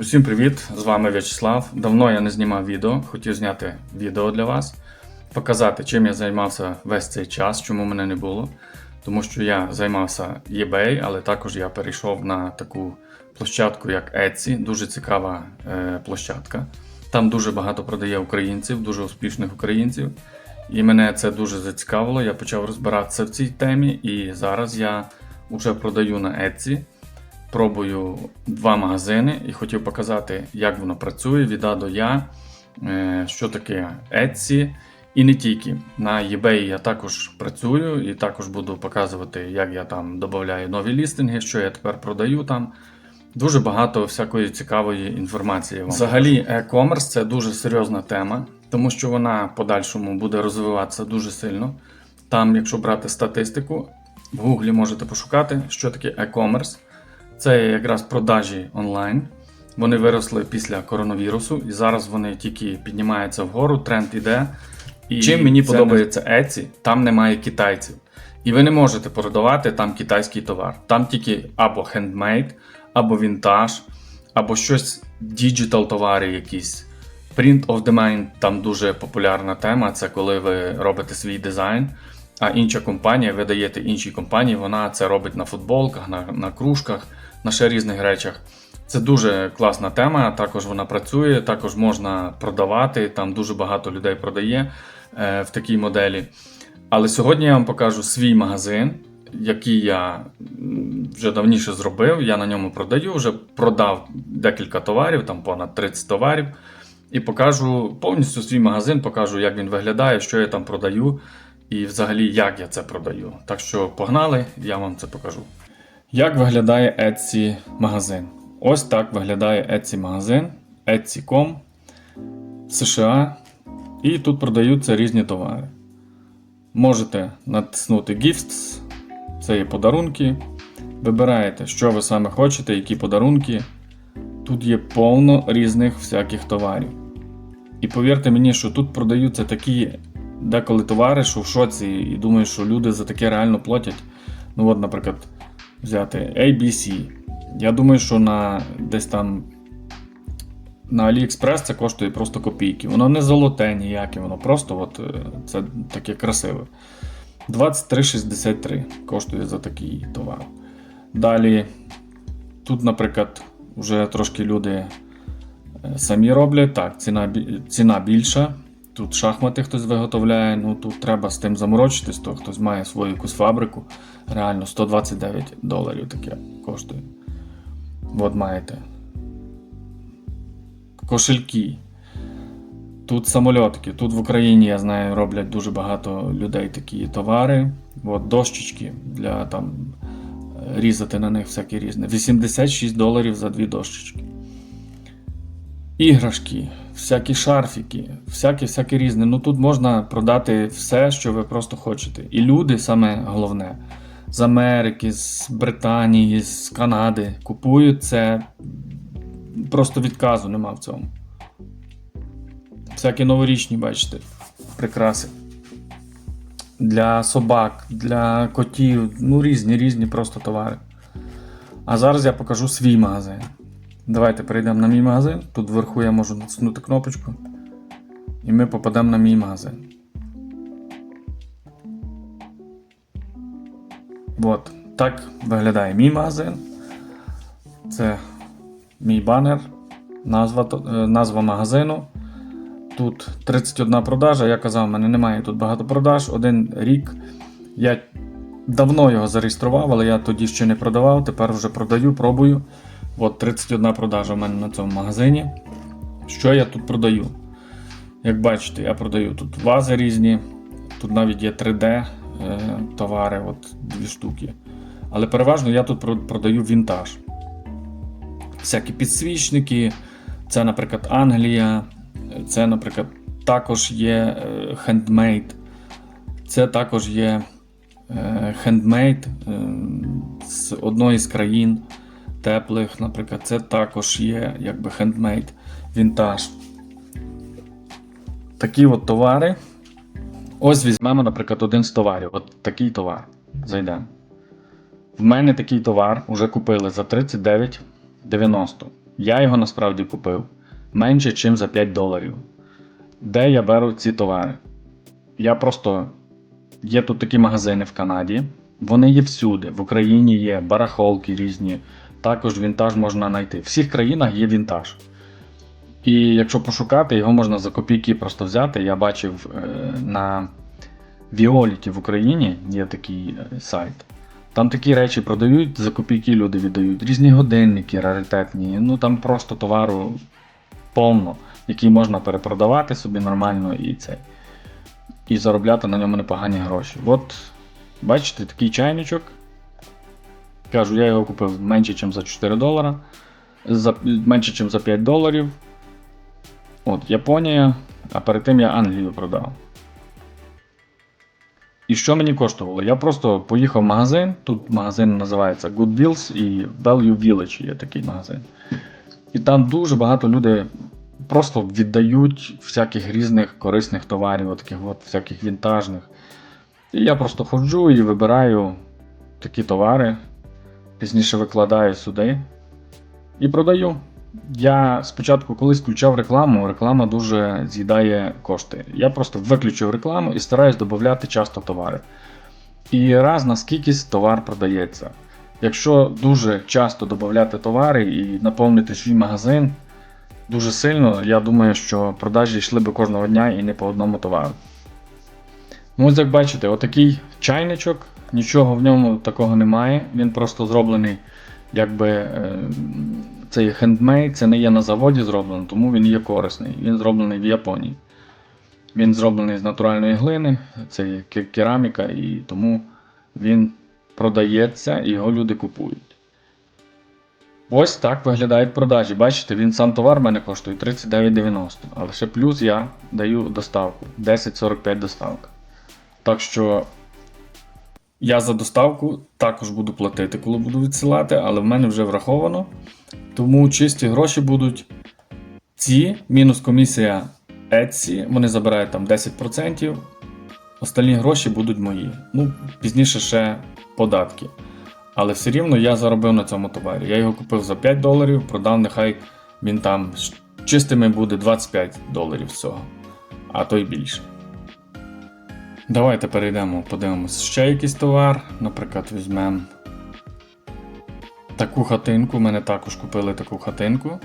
Усім привіт! З вами В'ячеслав. Давно я не знімав відео, хотів зняти відео для вас, показати, чим я займався весь цей час, чому мене не було. Тому що я займався eBay, але також я перейшов на таку площадку, як Etsy, дуже цікава е, площадка. Там дуже багато продає українців, дуже успішних українців. І мене це дуже зацікавило. Я почав розбиратися в цій темі, і зараз я вже продаю на Etsy. Пробую два магазини і хотів показати, як воно працює від А до Я, е, що таке Etsy. І не тільки. На eBay я також працюю і також буду показувати, як я там додаю нові лістинги, що я тепер продаю там. Дуже багато всякої цікавої інформації. Вам. Взагалі, e-commerce це дуже серйозна тема, тому що вона в подальшому буде розвиватися дуже сильно. Там, якщо брати статистику, в Гуглі можете пошукати, що таке e-commerce. Це якраз продажі онлайн. Вони виросли після коронавірусу, і зараз вони тільки піднімаються вгору, тренд іде. І чим мені це подобається Etsy, там немає китайців. І ви не можете продавати там китайський товар. Там тільки або хендмейд, або вінтаж, або щось діджитал товари якісь. Print of the Mind там дуже популярна тема. Це коли ви робите свій дизайн, а інша компанія, ви даєте іншій компанії, вона це робить на футболках, на, на кружках, на ще різних речах. Це дуже класна тема. Також вона працює, також можна продавати. Там дуже багато людей продає е, в такій моделі. Але сьогодні я вам покажу свій магазин, який я вже давніше зробив. Я на ньому продаю, вже продав декілька товарів, там понад 30 товарів. І покажу повністю свій магазин, покажу, як він виглядає, що я там продаю, і взагалі як я це продаю. Так що погнали, я вам це покажу. Як виглядає Etsy магазин? Ось так виглядає Etsy магазин, Etsy.com, США. І тут продаються різні товари. Можете натиснути Gifts, це є подарунки. Вибираєте, що ви саме хочете, які подарунки. Тут є повно різних всяких товарів. І повірте мені, що тут продаються такі деколи товари, що в шоці, і думаю, що люди за таке реально платять. Ну, от, наприклад, взяти ABC. Я думаю, що на десь там на AliExpress це коштує просто копійки. Воно не золоте ніяке, воно просто от, е, це таке красиве. 23,63 коштує за такий товар. Далі, тут, наприклад, вже трошки люди е, самі роблять. Так, ціна, ціна більша. Тут шахмати хтось виготовляє, ну тут треба з тим заморочитись, то хтось має свою якусь фабрику. Реально 129 доларів таке коштує. От маєте. Кошельки. Тут самольотки. Тут в Україні, я знаю, роблять дуже багато людей такі товари. От дощечки для там різати на них всякі різне. 86 доларів за дві дощечки. Іграшки, всякі шарфіки, всяке всяке різне. Ну тут можна продати все, що ви просто хочете. І люди, саме головне, з Америки, з Британії, з Канади купують це. Просто відказу нема в цьому. Всякі новорічні, бачите, прикраси. Для собак, для котів, ну різні, різні просто товари. А зараз я покажу свій магазин. Давайте перейдемо на мій магазин. Тут вверху я можу натиснути кнопочку. І ми попадемо на мій магазин. От, так виглядає мій магазин. Це мій банер, назва, е, назва магазину. Тут 31 продажа. Я казав, в мене немає тут багато продаж. Один рік. Я давно його зареєстрував, але я тоді ще не продавав. Тепер вже продаю, пробую. От 31 продажа в мене на цьому магазині. Що я тут продаю? Як бачите, я продаю тут вази різні. Тут навіть є 3D е, товари, от дві штуки. Але переважно я тут продаю вінтаж. Всякі підсвічники, це, наприклад, Англія, це, наприклад, також є хендмейд. Це також є хендмейд з одної з країн теплих, наприклад, це також є якби хендмейд, вінтаж. Такі от товари. Ось візьмемо, наприклад, один з товарів. От такий товар. Зайдемо. В мене такий товар вже купили за 39,90. Я його насправді купив менше, ніж за 5 доларів. Де я беру ці товари? Я просто. Є тут такі магазини в Канаді. Вони є всюди. В Україні є барахолки різні. Також вінтаж можна знайти. В всіх країнах є вінтаж. І якщо пошукати, його можна за копійки просто взяти. Я бачив е, на Violet в Україні є такий е, сайт. Там такі речі продають, за копійки люди віддають. Різні годинники раритетні. Ну там просто товару повно, який можна перепродавати собі нормально і це. І заробляти на ньому непогані гроші. От, бачите, такий чайничок. Кажу, я його купив менше, ніж за 4 долара. За, менше, ніж за 5 доларів. От, Японія, а перед тим я Англію продав. І що мені коштувало? Я просто поїхав в магазин. Тут магазин називається Good Deals і Value Village є такий магазин. І там дуже багато людей просто віддають всяких різних корисних товарів, таких от всяких вінтажних. І я просто ходжу і вибираю такі товари, пізніше викладаю сюди і продаю. Я спочатку колись включав рекламу, реклама дуже з'їдає кошти. Я просто виключив рекламу і стараюсь додати часто товари. І раз на скількись товар продається. Якщо дуже часто додати товари і наповнити свій магазин дуже сильно, я думаю, що продажі йшли би кожного дня і не по одному товару. Ну, ось як бачите, отакий чайничок, нічого в ньому такого немає. Він просто зроблений, якби е, цей хендмейд, це не є на заводі зроблено, тому він є корисний. Він зроблений в Японії. Він зроблений з натуральної глини, це є кераміка, і тому він продається і його люди купують. Ось так виглядають продажі. Бачите, він сам товар в мене коштує 39,90. Але ще плюс я даю доставку 10,45 доставка. Так що я за доставку також буду платити, коли буду відсилати, але в мене вже враховано. Тому чисті гроші будуть ці, мінус комісія Etsy, вони забирають там 10%. Остальні гроші будуть мої. Ну, пізніше ще податки. Але все рівно я заробив на цьому товарі. Я його купив за 5 доларів, продав, нехай він там чистими буде 25 доларів з цього, а то й більше. Давайте перейдемо, подивимось ще якийсь товар. Наприклад, візьмемо таку хатинку. Мене також купили таку хатинку.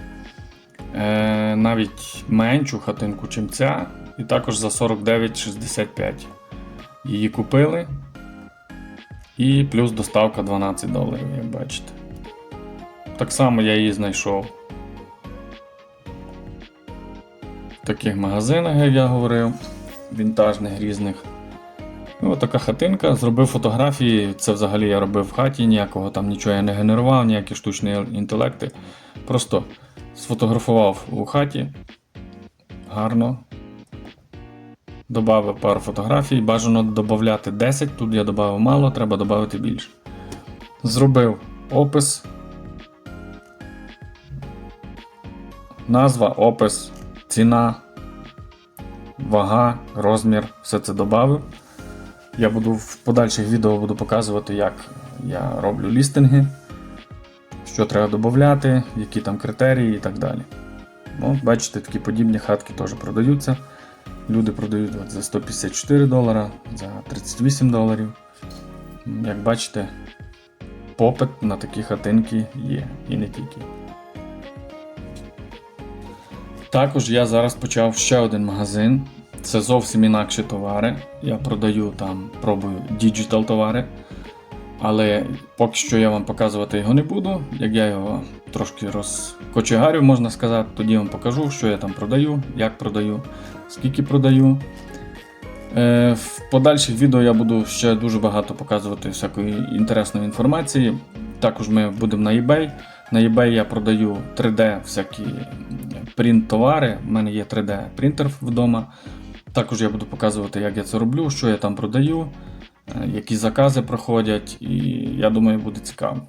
Е, навіть меншу хатинку, чим ця. І також за 49,65. Її купили. І плюс доставка 12 доларів, як бачите. Так само я її знайшов в таких магазинах, як я говорив, вінтажних різних. І от така хатинка. Зробив фотографії. Це взагалі я робив в хаті, ніякого там нічого я не генерував, ніякі штучні інтелекти. Просто сфотографував у хаті. Гарно. Добавив пару фотографій. Бажано додати 10. Тут я додав мало, треба додати більше. Зробив опис. Назва, опис, ціна, вага, розмір, все це додав. Я буду в подальших відео буду показувати, як я роблю лістинги, що треба додати, які там критерії і так далі. Ну, бачите, такі подібні хатки теж продаються. Люди продають от за 154 долара, за 38 доларів. Як бачите, попит на такі хатинки є і не тільки. Також я зараз почав ще один магазин. Це зовсім інакші товари. Я продаю там, пробую діджитал товари. Але поки що я вам показувати його не буду. Як я його трошки розкочегарю, можна сказати, тоді вам покажу, що я там продаю, як продаю, скільки продаю. Е, в подальших відео я буду ще дуже багато показувати всякої інтересної інформації. Також ми будемо на eBay. На eBay я продаю 3D всякі принт-товари. У мене є 3D-принтер вдома. Також я буду показувати, як я це роблю, що я там продаю, е, які закази проходять, і я думаю, буде цікаво.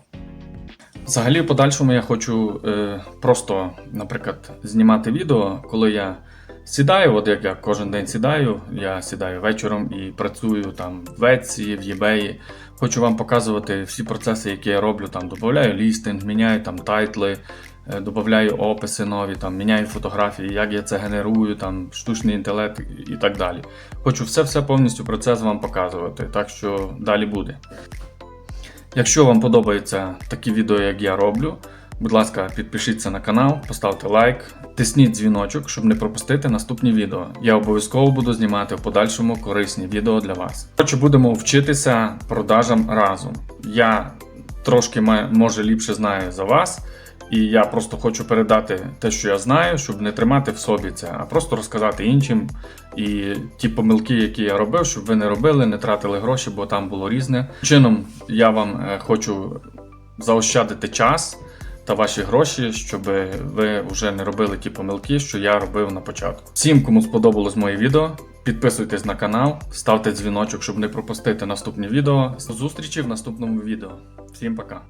Взагалі, в подальшому я хочу е, просто, наприклад, знімати відео, коли я сідаю, от як я кожен день сідаю, я сідаю вечором і працюю там в Etsy, в eBay. Хочу вам показувати всі процеси, які я роблю, там додаю лістинг, міняю там тайтли, додаю описи нові, там, міняю фотографії, як я це генерую, там, штучний інтелект і так далі. Хочу все-все повністю процес вам показувати, так що далі буде. Якщо вам подобаються такі відео, як я роблю, будь ласка, підпишіться на канал, поставте лайк, тисніть дзвіночок, щоб не пропустити наступні відео. Я обов'язково буду знімати в подальшому корисні відео для вас. Коротше, будемо вчитися продажам разом. Я трошки може ліпше знаю за вас. І я просто хочу передати те, що я знаю, щоб не тримати в собі це, а просто розказати іншим. І ті помилки, які я робив, щоб ви не робили, не тратили гроші, бо там було різне. Чином я вам е, хочу заощадити час та ваші гроші, щоб ви вже не робили ті помилки, що я робив на початку. Всім, кому сподобалось моє відео, підписуйтесь на канал, ставте дзвіночок, щоб не пропустити наступні відео. Зустрічі в наступному відео. Всім пока!